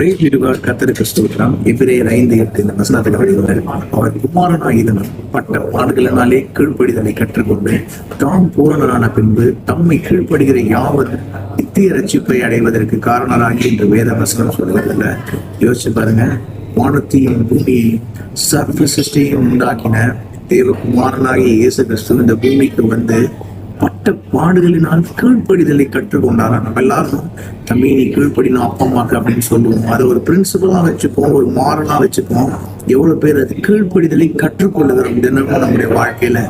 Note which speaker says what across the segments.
Speaker 1: பிரேசிடுவார் கத்தருக்கு ஸ்தோத்திரம். எபிரேயர் ஐந்து எட்டு இந்த வசனத்தில் வருகிறார் அவர் குமாரனாகிதனும் பட்ட பாடுகளினாலே கீழ்ப்படிதலை கற்றுக்கொண்டு தாம் பூரணரான பின்பு தம்மை கீழ்ப்படுகிற யாவர் நித்திய ரட்சிப்பை அடைவதற்கு காரணராகி என்று வேத வசனம் சொல்லுவதில்ல யோசிச்சு பாருங்க. வானத்தையும் பூமியையும் சர்வ சிருஷ்டியையும் உண்டாக்கின தேவகுமாரனாகி இயேசு கிறிஸ்து இந்த பூமிக்கு வந்து பட்ட பாடுகளினால் கீழ்ப்படிதலை கற்றுக்கொண்டாரா. நம்ம எல்லாரும் தம்பி நீ கீழ்ப்படினா அப்பமாக்கு அப்படின்னு சொல்லுவோம். அதை ஒரு பிரின்சிபலா வச்சுப்போம் ஒரு மாரலா வச்சுப்போம். எவ்வளவு பேர் அது கீழ்ப்படிதலை கற்றுக்கொள்ளுகிறோம் தினமும் நம்முடைய வாழ்க்கையில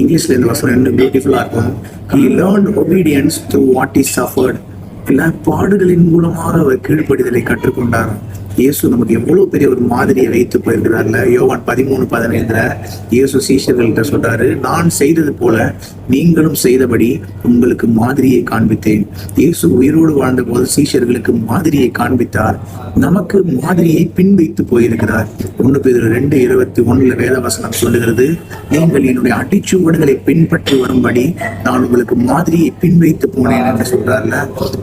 Speaker 1: இங்கிலீஷ்ல இந்த வசனம் இன்னும் பியூட்டிஃபுல்லா இருக்கும். He learn obedience through what is suffered பாடுகளின் மூலமாக அவர் கீழ்ப்படிதலை கற்றுக்கொண்டார். இயேசு நமக்கு எவ்வளவு பெரிய ஒரு மாதிரியை வைத்து போயிருக்கிறார்ல யோவான் பதிமூணு பதினைந்துல இயேசு சீஷர்கள்ட்ட சொல்றாரு நான் செய்தது போல நீங்களும் செய்தபடி உங்களுக்கு மாதிரியை காண்பித்தேன். இயேசு உயிரோடு வாழ்ந்த போது சீஷர்களுக்கு மாதிரியை காண்பித்தார். நமக்கு மாதிரியை பின்வைத்து போயிருக்கிறார். ஒண்ணு பேர் ரெண்டு இருபத்தி ஒண்ணுல வேதவசனம் சொல்லுகிறது நீங்கள் என்னுடைய அடிச்சுவடுகளை பின்பற்றி வரும்படி நான் உங்களுக்கு மாதிரியை பின்வைத்து போனேன் என்று சொல்றாருல.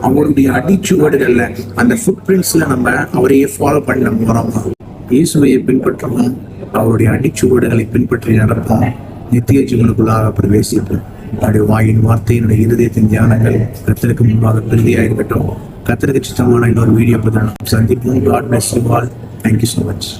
Speaker 1: அவருடைய அடிச்சுவடுகள்ல அந்த ஃபுட் பிரிண்ட்ஸ்ல நம்ம அவரையே ஃபாலோ பண்ண போறோம் இயேசுவையை பின்பற்றுவோம் அவருடைய அடிச்சுவடுகளை பின்பற்றி நடப்போம். நித்திய ஜீவனுக்குள்ளாக பிரவேசிப்போம். அவருடைய வாயின் வார்த்தையினுடைய இருதயத்தின் தியானங்கள் கத்திற்கு முன்பாக பிரதியாக இருக்கட்டும் கத்திற்கு சித்தமான இன்னொரு வீடியோ பதில் சந்திப்போம். God bless you all thank you so much